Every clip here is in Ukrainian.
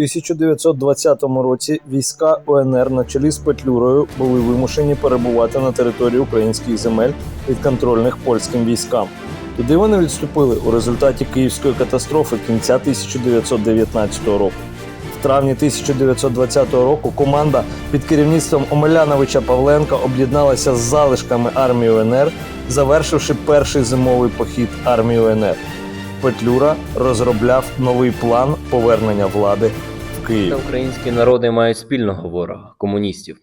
1920 році війська УНР на чолі з Петлюрою були вимушені перебувати на території українських земель підконтрольних польським військам. Туди вони відступили у результаті Київської катастрофи кінця 1919 року. В травні 1920 року команда під керівництвом Омеляновича Павленка об'єдналася з залишками армії УНР, завершивши перший зимовий похід армії УНР. Петлюра розробляв новий план повернення влади в. Та українські народи мають спільного ворога комуністів.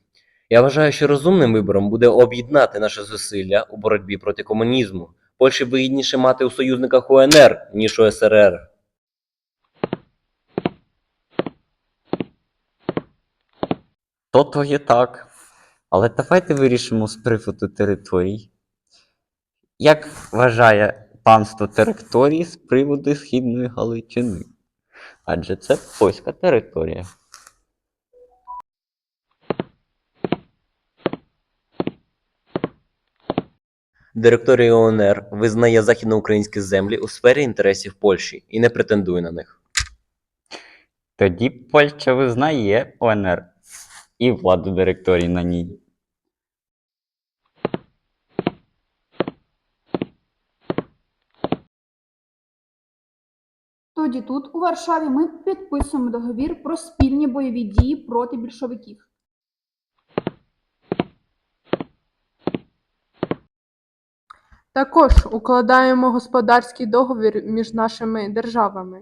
Я вважаю, що розумним вибором буде об'єднати наші зусилля у боротьбі проти комунізму. Польщі вигідніше мати у союзниках УНР, ніж у СРР. То то є так. Але давайте вирішимо з приводу територій. Як вважає панство території з приводу Східної Галичини? Адже це польська територія. Директорія УНР визнає західноукраїнські землі у сфері інтересів Польщі і не претендує на них. Тоді Польща визнає ОНР і владу директорії на ній. Тоді тут, у Варшаві, ми підписуємо договір про спільні бойові дії проти більшовиків. Також укладаємо господарський договір між нашими державами.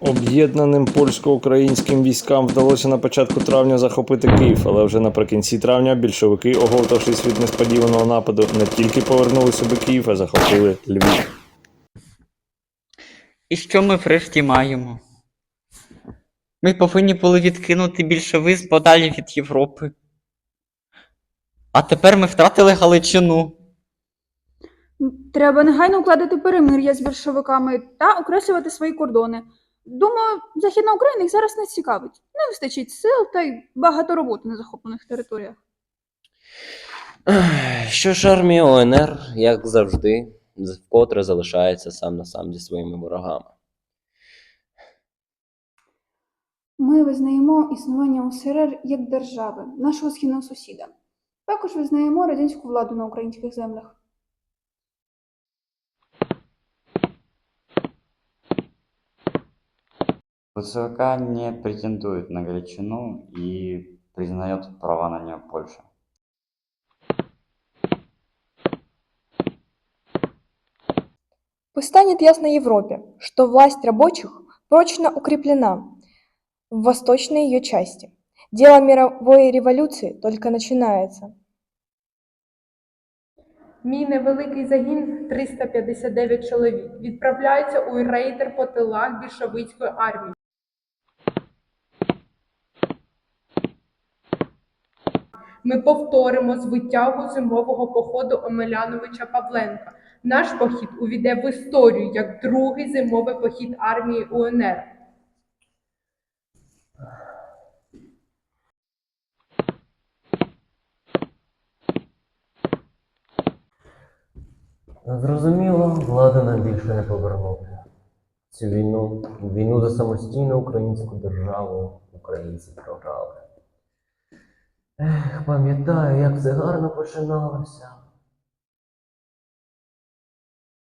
Об'єднаним польсько-українським військам вдалося на початку травня захопити Київ, але вже наприкінці травня більшовики, оговтавшись від несподіваного нападу, не тільки повернули собі Київ, а захопили Львів. І що ми врешті маємо? Ми повинні були відкинути більшовизм подалі від Європи. А тепер ми втратили Галичину. Треба негайно укладати перемир'я з більшовиками та окреслювати свої кордони. Думаю, Західна Україна їх зараз не цікавить. Не вистачить сил та й багато роботи на захоплених територіях. Що ж армія УНР, як завжди, вкотре залишається сам на сам зі своїми ворогами. Ми визнаємо існування УСРР як держави, нашого східного сусіда. Також визнаємо радянську владу на українських землях. ВСК не претендует на Галичину и признает права на нее Польша. Станет ясно Европе, что власть рабочих прочно укреплена в восточной ее части. Дело мировой революции только начинается. Мій невеликий загін 359 чоловік відправляється у рейдер по тилах більшовицької армії. Ми повторимо звитягу зимового походу Омеляновича Павленка. Наш похід увійде в історію як другий зимовий похід армії УНР. Зрозуміло, владу нам більше не повернути. Цю війну, війну за самостійну українську державу українці програли. Ех, пам'ятаю, як все гарно починалося.